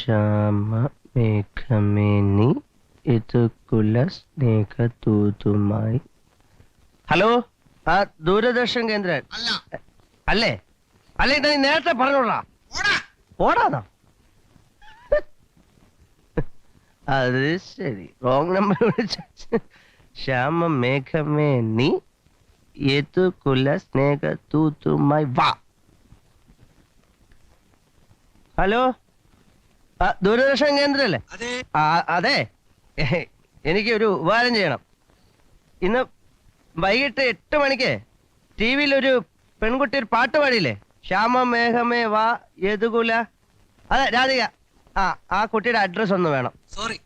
ശ്യാമ മേഘമേനി ഇത് കുല സ്നേഹ തൂതുമായി ഹലോ? ആ ദൂരദർശൻ കേന്ദ്രൻ. അല്ല. അല്ലേ? നീ നേരത്തെ പറഞ്ഞോടാ ഓടാതാ അത് ശരി. റോങ് നമ്പർ വിളിച്ച ശ്യാമ മേഘമേ നീ ഏതു കുല സ്നേഹ തൂത്തുമായി വാ. ഹലോ? ദൂരദർശൻ കേന്ദ്രല്ലേ? അതെ. എനിക്ക് ഒരു ഉപകാരം ചെയ്യണം. ഇന്ന് വൈകിട്ട് എട്ട് മണിക്ക് ടി വിയിൽ ഒരു പെൺകുട്ടി ഒരു പാട്ട് പാടിയില്ലേ? ശ്യാമ മേഘമേ വാ യദുകുല. അതെ രാധിക. ആ ആ കുട്ടിയുടെ അഡ്രസ് ഒന്ന് വേണം. സോറി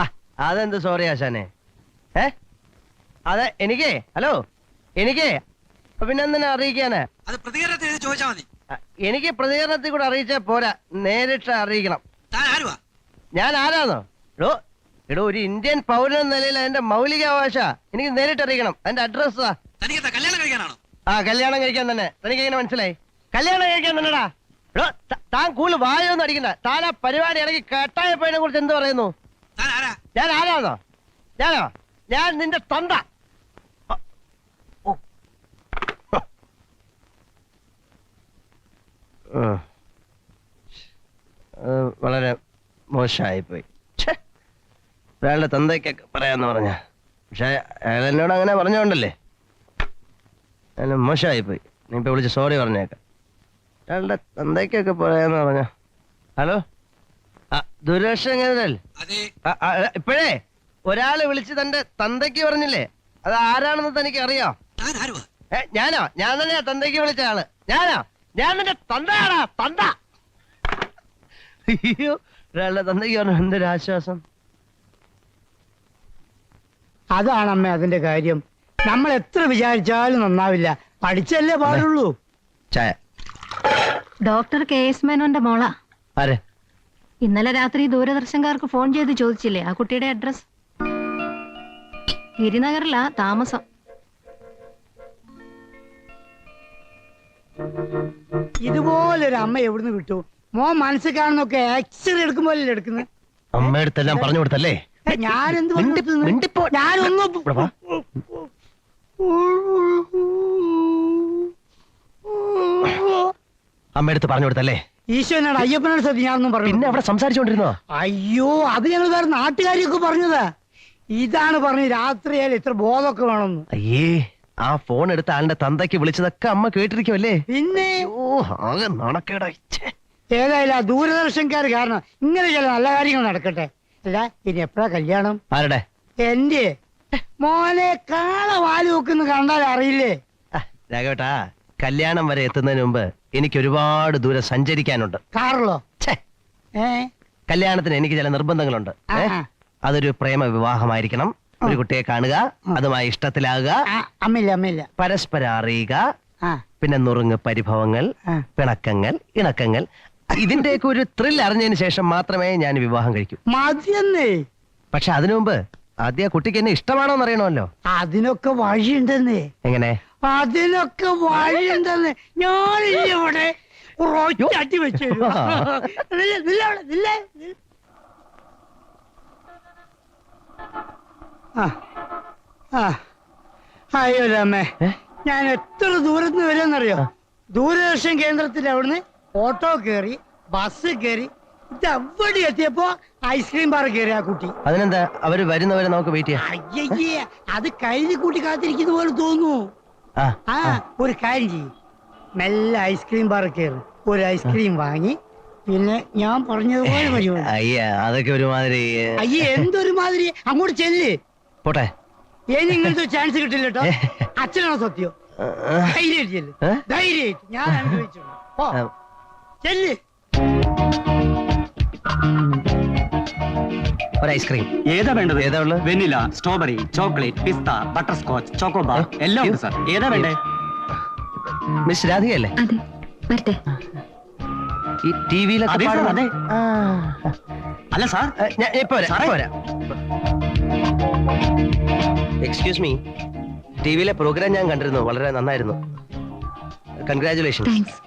ആ അതെന്ത് സോറി ആശാനെ? ഏ? അതെ എനിക്കേ ഹലോ എനിക്കേ പിന്നെ എന്തിനാ അറിയിക്കാന്. അത് പ്രതികരണത്തിൽ ചോദിച്ചാൽ മതി. എനിക്ക് പ്രതികരണത്തിൽ കൂടെ അറിയിച്ചാൽ പോരാ. നേരിട്ട് അറിയിക്കണം. താൻ ആരുവാ ഞാൻ ആരാന്നോ എടോ എടോ ഒരു ഇന്ത്യൻ പൗരൻ എന്ന നിലയിൽ അതിന്റെ മൗലികാവകാശ എനിക്ക് നേരിട്ട് അറിയിക്കണം അതിന്റെ അഡ്രസ് തനിക്കെന്താ കല്യാണം കഴിക്കാനാണോ? ആ കല്യാണം കഴിക്കാൻ തന്നെ. തനിക്ക് എങ്ങനെ മനസ്സിലായി? കല്യാണം കഴിക്കാൻ തന്നെടാ. എടോ ത- താൻ കൂടുതൽ വായൊന്നും അടിക്കണ്ട. താൻ ആ പരിപാടി ഇറങ്ങി കട്ടായപ്പോയതിനെ കുറിച്ച് എന്ത് പറയുന്നു? താൻ ആരാ ഞാൻ ആരാന്നോ ഞാനോ? ഞാൻ നിന്റെ തന്ത. ഓ. ഓ. ഉം. അത് വളരെ മോശമായിപ്പോയി. അയാളുടെ തന്തയ്ക്കൊക്കെ പറയാന്ന് പറഞ്ഞ. പക്ഷെ അയാൾ എന്നോട് അങ്ങനെ പറഞ്ഞോണ്ടല്ലേ? അയാൾ മോശമായിപ്പോയി. നീ ഇപ്പൊ വിളിച്ച് സോറി പറഞ്ഞേക്കാം. അയാളുടെ തന്തയ്ക്കൊക്കെ പറയാന്ന് പറഞ്ഞ. ഹലോ? ആ ദുരക്ഷ അതെ. ആ, ആ, ഇപ്പോഴേ ഒരാൾ വിളിച്ച് തന്റെ തന്തയ്ക്ക് പറഞ്ഞില്ലേ? അത് ആരാണെന്ന് തനിക്ക് അറിയോ ഏ ഞാനോ? ഞാൻ തന്നെയാ തന്തയ്ക്ക് വിളിച്ച ആൾ. ഞാനോ? ഞാൻ നിന്റെ തന്തയാടാ തന്ത. അയ്യോ ഒരാളുടെ തന്തയ്ക്ക് പറഞ്ഞു എന്തൊരു ആശ്വാസം? അതാണ് അമ്മ അതിന്റെ കാര്യം. നമ്മൾ എത്ര വിചാരിച്ചാലും നന്നാവില്ല. പഠിച്ചല്ലേ പാടുള്ളൂ. ചായ. ഡോക്ടർ കെ എസ് മേനോന്റെ മോള. ആരെ? ഇന്നലെ രാത്രി ദൂരദർശൻകാർക്ക് ഫോൺ ചെയ്ത് ചോദിച്ചില്ലേ ആ കുട്ടിയുടെ അഡ്രസ്? ഗിരിനഗറിലാ താമസം. ഇതുപോലൊരു അമ്മ എവിടുന്ന് കിട്ടു? മോൻ മനസ്സിൽ കാണുന്നൊക്കെ എക്സ്റേ എടുക്കുമ്പോഴല്ലേ എടുക്കുന്നത് അമ്മയടുത്തെല്ലാം പറഞ്ഞു കൊടുത്തല്ലേ? മിണ്ടി- മിണ്ടിപ്പോ. ഞാനൊന്നും. അമ്മയടുത്ത് പറഞ്ഞു കൊടുത്തല്ലേ? ഈശോനോട് അയ്യപ്പനോട് സത്യം ഞാനൊന്നും പിന്നെ പറഞ്ഞു അവിടെ സംസാരിച്ചോണ്ടിരുന്നോ? അയ്യോ അത് ഞങ്ങൾ വേറെ നാട്ടുകാരിയൊക്കെ പറഞ്ഞത്. ഇതാണ് പറഞ്ഞു രാത്രിയായാലും ഇത്ര ബോധമൊക്കെ വേണമെന്ന്. അയ്യേ ആ ഫോൺ എടുത്ത ആളിന്റെ തന്തയ്ക്ക് വിളിച്ചതൊക്കെ അമ്മ കേട്ടിരിക്കുമല്ലേ പിന്നെ? ഓ ആകെ നടക്കേടാ. ഏതായാലും ആ ദൂരദർശൻകാർ കാരണം ഇങ്ങനെ ചില നല്ല കാര്യങ്ങൾ നടക്കട്ടെ. അല്ല ഇനി എപ്പോഴാ കല്യാണം? ആരുടെ? എന്റെ മോനെ കാള വാൽ വെക്കുന്നു കണ്ടാൽ അറിയില്ലേ? രാഘവേട്ടാ കല്യാണം വരെ എത്തുന്നതിന് മുമ്പ് എനിക്ക് ഒരുപാട് ദൂരം സഞ്ചരിക്കാനുണ്ട്. കാറിലോ? ഛേ, ഏ? കല്യാണത്തിന് എനിക്ക് ചില നിർബന്ധങ്ങളുണ്ട്. ഏ? അതൊരു പ്രേമ വിവാഹമായിരിക്കണം ഒരു കുട്ടിയെ കാണുക അതുമായി ഇഷ്ടത്തിലാകുക. ആ, അമ്മയില്ല അമ്മയില്ല. പരസ്പരം അറിയുക. ആ. പിന്നെ നുറുങ്ങ് പരിഭവങ്ങൾ ആ. പിണക്കങ്ങൾ ഇണക്കങ്ങൾ ഇതിന്റെയൊക്കെ ഒരു ത്രിൽ അറിഞ്ഞതിന് ശേഷം മാത്രമേ ഞാൻ വിവാഹം കഴിക്കൂ. മതിയെന്നേ പക്ഷെ അതിനു മുമ്പ് ആദ്യ കുട്ടിക്ക് എന്നെ ഇഷ്ടമാണോ എന്ന് അറിയണമല്ലോ. അതിനൊക്കെ വഴിയുണ്ടെന്നേ. എങ്ങനെ? അതിനൊക്കെ വഴിയുണ്ടെന്ന്. ഞാൻ ഇവിടെ? വെച്ചു അയ്യോ രാമേ ഞാൻ എത്ര ദൂരത്ത് വരുമെന്നറിയോ? ദൂരദർശൻ കേന്ദ്രത്തിൽ അവിടുന്ന് ഓട്ടോ കയറി ബസ് കയറി ഇത് എവിടെ എത്തിയപ്പോ ഐസ്ക്രീം പാർ കയറി ആ കുട്ടി. അതിനെന്താ? അവർ വരുന്നവരെ നമുക്ക് വെയിറ്റ് ചെയ്യാം. അയ്യേ അത് കഴിഞ്ഞ കൂട്ടി കാത്തിരിക്കുന്ന പോലെ തോന്നുന്നു. ആ ആ ഒരു കാര്യം ചെയ്യും. മെല്ലെ ഐസ്ക്രീം പാർ കയറി ഒരു ഐസ്ക്രീം വാങ്ങി പിന്നെ ഞാൻ പറഞ്ഞതുപോലെ പരിപാടി അയ്യ അതൊക്കെ ഒരുമാതിരി ഏ, അയ്യേ എന്തൊരു മാതിരി അങ്ങോട്ട് ചെല്ല്. പോട്ടെ. ഇനി ഇങ്ങനത്തെ ചാൻസ് കിട്ടില്ല കേട്ടോ അച്ഛനാണോ സത്യം? ആ, ധൈര്യമായിട്ട് ചെല്ല്. ഏ? ധൈര്യമായിട്ട്. ഞാൻ അനുഭവിച്ചു ആ, ചെല്ല്. ഒരു ഐസ്ക്രീം ഏതാ വേണ്ടത്? ഏതാ ഉള്ളത്? Vanilla strawberry chocolate pista butterscotch chocobar? എല്ലാം ഉണ്ട് സാർ. ഏതാ വേണ്ടേ? മിസ് രാധികയല്ലേ? അതെ. വരട്ടെ. ഈ ടി വിയിലൊക്കെ അതെ സാർ, അതെ. അല്ല സാർ. ഞാൻ ഇപ്പൊ വരാം സാറേ? ഇപ്പൊ വരാം. എക്സ്ക്യൂസ് മീ ടി വിയിലെ പ്രോഗ്രാം ഞാൻ കണ്ടിരുന്നു. വളരെ നന്നായിരുന്നു. Congratulation thanks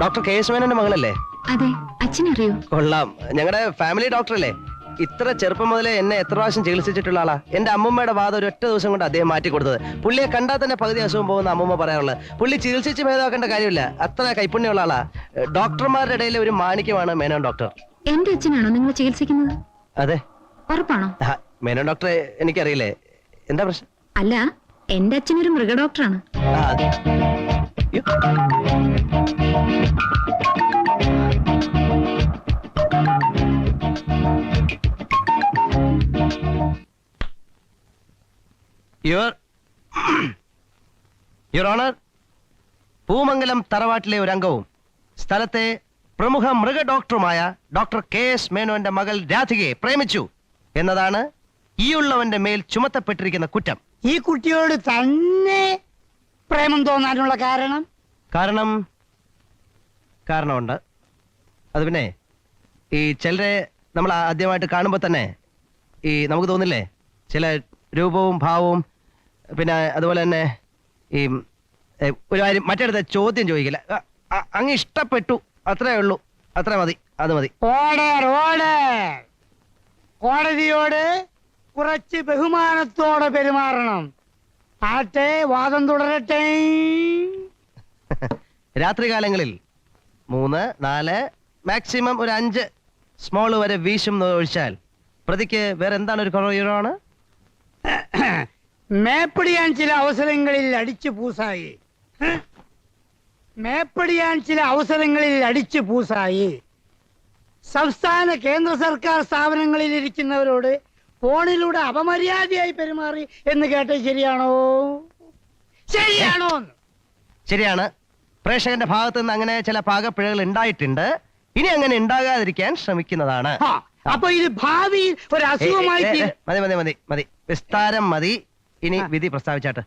doctor K S മേനോന്റെ മകളല്ലേ അതെ അച്ഛനറിയോ? കൊള്ളാം. ഞങ്ങളുടെ ഫാമിലി ഡോക്ടറല്ലേ? ഇത്ര ചെറുപ്പം മുതലേ എന്നെ എത്ര പ്രാവശ്യം ചികിത്സിച്ചിട്ടുള്ള ആളാ? എന്റെ അമ്മൂമ്മയുടെ വാദം ഒരു ഒറ്റ ദിവസം കൊണ്ട് അദ്ദേഹം മാറ്റി കൊടുത്തത്. പുള്ളിയെ കണ്ടാൽ തന്നെ പകുതി അസുഖം പോകുന്ന അമ്മൂമ്മ പറയാറുള്ളത്. പുള്ളി ചികിത്സിച്ച് ഭേദമാക്കേണ്ട കാര്യമില്ല. അത്ര കൈപ്പുണ്യമുള്ള ആളാ. ഡോക്ടർമാരുടെ ഇടയിലെ ഒരു മാണിക്യമാണ് മേനോൻ ഡോക്ടർ. എന്റെ അച്ഛനാണോ നിങ്ങൾ ചികിത്സിക്കുന്നത്? അതെ. ഉറപ്പാണോ? മേനോൻ ഡോക്ടറെ എനിക്കറിയില്ലേ. എന്താ പ്രശ്നം? അല്ല എന്റെ അച്ഛനൊരു മൃഗഡോക്ടറാണ് ആ, യുവർ ഓണർ പൂമംഗലം തറവാട്ടിലെ ഒരു അംഗവും സ്ഥലത്തെ പ്രമുഖ മൃഗ ഡോക്ടറുമായ ഡോക്ടർ കെ എസ് മേനോന്റെ മകൾ രാധികയെ പ്രേമിച്ചു എന്നതാണ് ഈ ഉള്ളവന്റെ മേൽ ചുമത്തപ്പെട്ടിരിക്കുന്ന കുറ്റം. ഈ കുട്ടിയോട് തന്നെ പ്രേമം തോന്നാനുള്ള കാരണം? കാരണം കാരണമുണ്ട്. അത് പിന്നെ ഈ ചിലരെ നമ്മൾ ആദ്യമായിട്ട് കാണുമ്പോൾ തന്നെ ഈ നമുക്ക് തോന്നില്ലേ? ചില രൂപവും ഭാവവും പിന്നെ അതുപോലെ തന്നെ ഈ ഒരു കാര്യം മറ്റേടത്ത് ചോദ്യം ചോദിക്കില്ല. അങ്ങ് ഇഷ്ടപ്പെട്ടു. അത്രേ ഉള്ളൂ. അത്ര മതി. അത് മതി. Order order. കോടതിയോട് കുറച്ച് ബഹുമാനത്തോടെ പെരുമാറണം. ആട്ടെ വാദം തുടരട്ടെ. രാത്രികാലങ്ങളിൽ മൂന്ന് നാല് മാക്സിമം ഒരു അഞ്ച് സ്മോൾ വരെ വീശും ഒഴിച്ചാൽ പ്രതിക്ക് വേറെ എന്താണ് ഒരു കുറവാണ് മേപ്പടിയാൻ ചില അവസരങ്ങളിൽ അടിച്ചു പൂസായി? മേപ്പടിയാൻ ചില അവസരങ്ങളിൽ അടിച്ചു പൂസായി. സംസ്ഥാന കേന്ദ്ര സർക്കാർ സ്ഥാപനങ്ങളിൽ ഇരിക്കുന്നവരോട് ഫോണിലൂടെ അപമര്യാദയായി പെരുമാറി എന്ന് കേട്ടത് ശരിയാണോ? ശരിയാണോ? ശരിയാണ്. പ്രേക്ഷകന്റെ ഭാഗത്ത് നിന്ന് അങ്ങനെ ചില പാകപ്പിഴകൾ ഉണ്ടായിട്ടുണ്ട്. ഇനി അങ്ങനെ ഉണ്ടാകാതിരിക്കാൻ ശ്രമിക്കുന്നതാണ്. അപ്പൊ ഇത് ഭാവിയിൽ ഒരു അസുഖമായി മതി മതി മതി മതി. വിസ്താരം മതി. ഇനി. വിധി പ്രസ്താവിച്ചാട്ട്.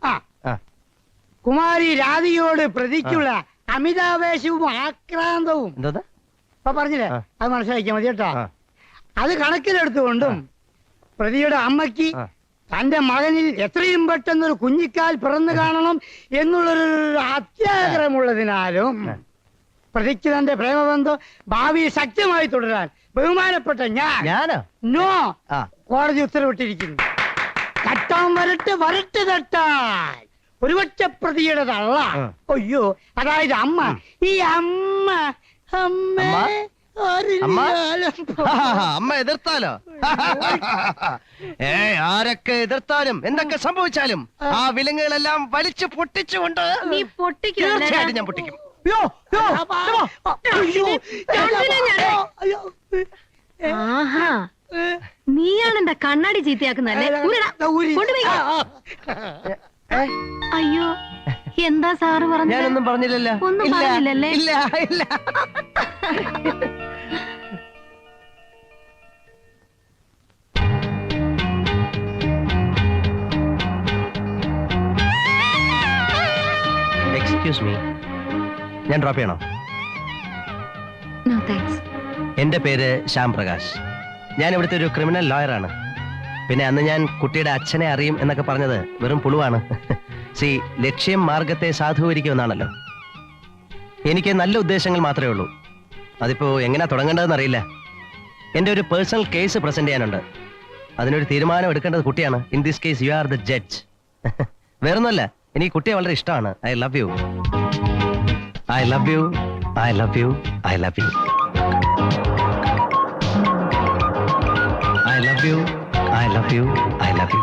കുമാരി രാധിയോട് പ്രതിക്കുള്ള അമിതാവേശവും ആക്രാന്തവും. ഇപ്പൊ പറഞ്ഞില്ലേ? അത് മനസ്സിലാക്കിയാൽ മതി കേട്ടോ. അത് കണക്കിലെടുത്തുകൊണ്ടും പ്രതിയുടെ അമ്മയ്ക്ക് തന്റെ മകനിൽ എത്രയും പെട്ടെന്ന് ഒരു കുഞ്ഞിക്കാൽ പിറന്നു കാണണം എന്നുള്ളൊരു അത്യാഗ്രഹമുള്ളതിനാലും. പ്രതിക്ക് തന്റെ പ്രേമബന്ധം ഭാവി ശക്തമായി തുടരാൻ ബഹുമാനപ്പെട്ട ഞാൻ നോ കോടതി ഉത്തരവിട്ടിരിക്കുന്നു. തട്ടാൻ വരട്ടെ വരട്ടെ തട്ടാൻ ഒരുപക്ഷെ പ്രതിയുടെ തള്ള അയ്യോ അതായത് അമ്മ. ഈ അമ്മ അമ്മ അമ്മ? അമ്മ? എതിർത്താലോ? ഏ ആരൊക്കെ എതിർത്താലും എന്തൊക്കെ സംഭവിച്ചാലും ആ. വിലങ്ങുകളെല്ലാം വലിച്ചു പൊട്ടിച്ചുകൊണ്ട് നീ പൊട്ടിക്കും തീർച്ചയായിട്ടും ഞാൻ പൊട്ടിക്കും. ഞാൻ-. ആഹാ. എന്റെ കണ്ണാടി ചീത്തയാക്കുന്നല്ലേ അയ്യോ എന്താ സാറ് പറഞ്ഞു ഞാനൊന്നും പറഞ്ഞില്ലല്ലോ. ഒന്നും പറഞ്ഞില്ലല്ലേ? ഇല്ല ഇല്ല. എക്സ്ക്യൂസ് മീ ഞാൻ ഡ്രോപ്പ് ചെയ്യണോ? നോ താങ്ക്സ് എന്റെ പേര് ശ്യാം പ്രകാശ്. ഞാൻ ഇവിടുത്തെ ഒരു ക്രിമിനൽ ലോയറാണ് പിന്നെ അന്ന് ഞാൻ കുട്ടിയുടെ അച്ഛനെ അറിയും എന്നൊക്കെ പറഞ്ഞത് വെറും പുളുവാണ്. സി ലക്ഷ്യം മാർഗത്തെ സാധൂകരിക്കുമെന്നാണല്ലോ എനിക്ക് നല്ല ഉദ്ദേശങ്ങൾ മാത്രമേ ഉള്ളൂ. അതിപ്പോ എങ്ങനെ തുടങ്ങേണ്ടതെന്ന് അറിയില്ല. എന്റെ ഒരു പേഴ്സണൽ കേസ് പ്രസന്റ് ചെയ്യാനുണ്ട്. അതിനൊരു തീരുമാനം എടുക്കേണ്ടത് കുട്ടിയാണ്. In this case you are the judge വേറൊന്നുമല്ല എനിക്ക് കുട്ടിയെ വളരെ ഇഷ്ടമാണ്. I love you I love you I love you I love you love you I love you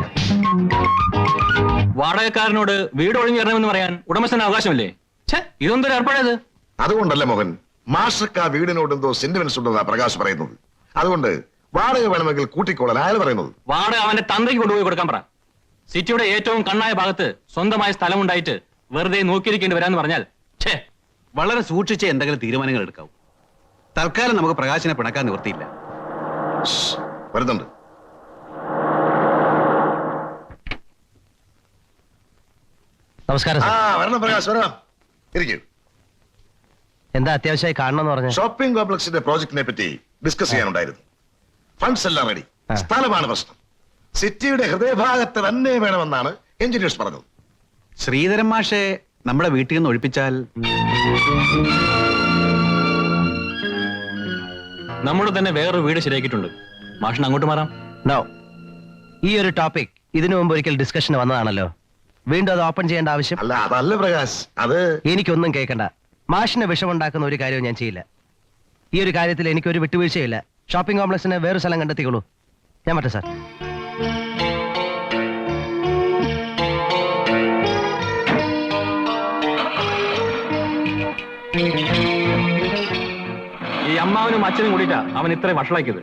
വാടകക്കാരനോട് വീട് ഒഴിഞ്ഞു ഒഴിഞ്ഞിറങ്ങുമെന്ന് പറയാൻ ഉടമസ്ഥന് അവകാശമില്ലേ? ഛേ ഇതൊന്നും ഏർപ്പാടേത്? അതുകൊണ്ടല്ല മോഹൻ മാഷക്ക് ആ വീടിനോട് എന്തോ സെന്റിമെന്റ്സ് ഉണ്ടെന്നാ പ്രകാശ് പറയുന്നത്. അതുകൊണ്ട് വാടക വേണമെങ്കിൽ കൂട്ടിക്കോളാൻ അയാൾ പറയുന്നത്. വാടക അവന്റെ തന്തയ്ക്ക് കൊണ്ടുപോയി കൊടുക്കാൻ പറ. സിറ്റിയുടെ ഏറ്റവും കണ്ണായ ഭാഗത്ത് സ്വന്തമായ സ്ഥലമുണ്ടായിട്ട് വെറുതെ നോക്കിയിരിക്കേണ്ടി വരാന്ന് പറഞ്ഞാൽ ഛേ വളരെ സൂക്ഷിച്ച് എന്തെങ്കിലും തീരുമാനങ്ങൾ എടുക്കാവൂ. തൽക്കാലം നമുക്ക് പ്രകാശിനെ പിണക്കാൻ നിവൃത്തിയില്ല. വരുന്നുണ്ട്. നമസ്കാരം ആ സർ. വരണം പ്രകാശ് വരണം. ഇരിക്കൂ. എന്താ അത്യാവശ്യമായി കാണണമെന്ന് പറഞ്ഞു? ഷോപ്പിംഗ് കോംപ്ലക്സിന്റെ പ്രോജക്റ്റിനെ പറ്റി ഡിസ്കസ് ചെയ്യാനുണ്ടായിരുന്നു. ഫണ്ട്സ് എല്ലാം റെഡി സ്ഥലമാണ് പ്രശ്നം. സിറ്റിയുടെ ഹൃദയഭാഗത്ത് തന്നെ വേണമെന്നാണ് എഞ്ചിനീയേഴ്സ് പറഞ്ഞത്. ശ്രീധരൻ മാഷെ നമ്മുടെ വീട്ടിൽ നിന്ന് ഒഴിപ്പിച്ചാൽ നമ്മുടെ തന്നെ വേറൊരു വീട് ശരിയാക്കിയിട്ടുണ്ട്. മാഷിന് അങ്ങോട്ട് മാറാം. നോ ഈ ഒരു ടോപ്പിക് ഇതിനു മുമ്പ് ഒരിക്കൽ ഡിസ്കഷന് വന്നതാണല്ലോ. വീണ്ടും അത് ഓപ്പൺ ചെയ്യേണ്ട ആവശ്യം? അല്ല അതല്ല പ്രകാശ് അത് എനിക്കൊന്നും കേൾക്കണ്ട. മാഷിന് വിഷമുണ്ടാക്കുന്ന ഒരു കാര്യവും ഞാൻ ചെയ്യില്ല. ഈ ഒരു കാര്യത്തിൽ എനിക്കൊരു വിട്ടുവീഴ്ചയില്ല. ഷോപ്പിംഗ് കോംപ്ലക്സിന് വേറൊരു സ്ഥലം കണ്ടെത്തിക്കോളൂ. ഞാൻ മറ്റേ സാർ. ഈ അമ്മാവനും അച്ഛനും കൂടിയിട്ടാ അവൻ ഇത്രയും വഷളാക്കിയത്.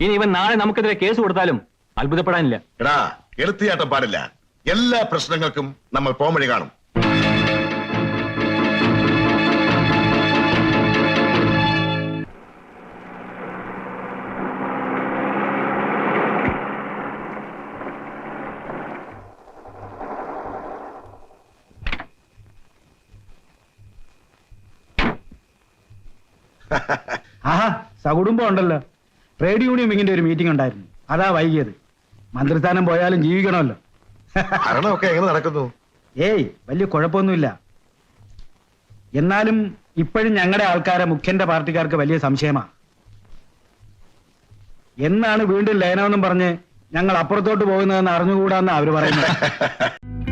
ഇനി ഇവൻ നാളെ നമുക്കെതിരെ കേസ് കൊടുത്താലും അത്ഭുതപ്പെടാനില്ല. എടാ എടുത്തിയാട്ടം പാടില്ല. എല്ലാ പ്രശ്നങ്ങൾക്കും നമ്മൾ പോംവഴി കാണും. ആഹാ സകുടുംബം ഉണ്ടല്ലോ. ട്രേഡ് യൂണിയൻ വിങ്ങിന്റെ ഒരു മീറ്റിംഗ് ഉണ്ടായിരുന്നു. അതാ വൈകിയത്. മന്ത്രിസ്ഥാനം പോയാലും ജീവിക്കണമല്ലോ. ഭരണമൊക്കെ എങ്ങനെ നടക്കുന്നു? ഏയ് വലിയ കുഴപ്പമൊന്നുമില്ല. എന്നാലും ഇപ്പോഴും ഞങ്ങളുടെ ആൾക്കാരെ മുഖ്യന്റെ പാർട്ടിക്കാർക്ക് വലിയ സംശയമാ. എന്നാണ് വീണ്ടും ലയനമെന്നും പറഞ്ഞ് ഞങ്ങൾ അപ്പുറത്തോട്ട് പോകുന്നതെന്ന് അറിഞ്ഞുകൂടാന്നാ അവർ പറയുന്നത്.